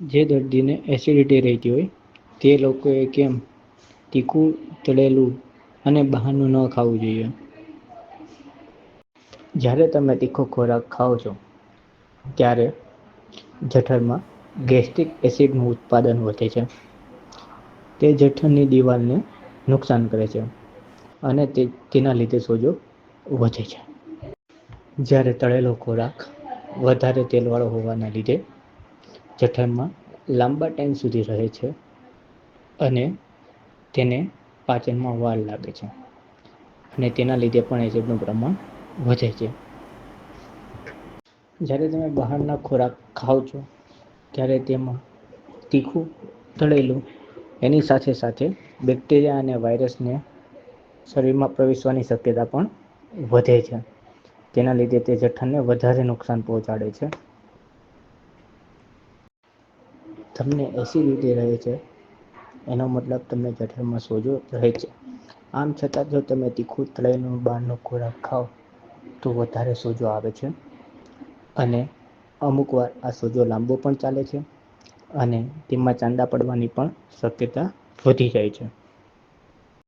જે દર્દીને એસિડિટી રહેતી હોય, તે લોકોએ કેમ તીખું, તળેલું અને બહારનું ન ખાવું જોઈએ? જ્યારે તમે તીખો ખોરાક ખાઓ છો, ત્યારે જઠરમાં ગેસ્ટ્રિક એસિડનું ઉત્પાદન વધે છે. તે જઠરની દિવાલને નુકસાન કરે છે અને તે તેના લીધે સોજો વધે છે. જ્યારે તળેલો ખોરાક વધારે તેલવાળો હોવાના લીધે જઠરમાં લાંબા ટાઈમ સુધી રહે છે અને તેને પાચનમાં વાર લાગે છે. અને તેના લીધે પણ એસિડનું પ્રમાણ વધે છે. જ્યારે તમે બહારના ખોરાક ખાઓ છો, ત્યારે તેમાં તીખું, તળેલું, એની સાથે સાથે બેક્ટેરિયા અને વાયરસને શરીરમાં પ્રવેશવાની શક્યતા પણ વધે છે. તેના લીધે તે જઠરને વધારે નુકસાન પહોંચાડે છે. તમને એસિડિટી રહે છે, એનો મતલબ તમને જઠરમાં સોજો રહે છે. આમ છતાં જો તમે તીખું તળેલું બહારનો ખોરાક ખાઓ, તો વધારે સોજો આવે છે. અને અમુક વાર આ સોજો લાંબો પણ ચાલે છે અને તેમાં ચાંદા પડવાની પણ શક્યતા વધી જાય છે.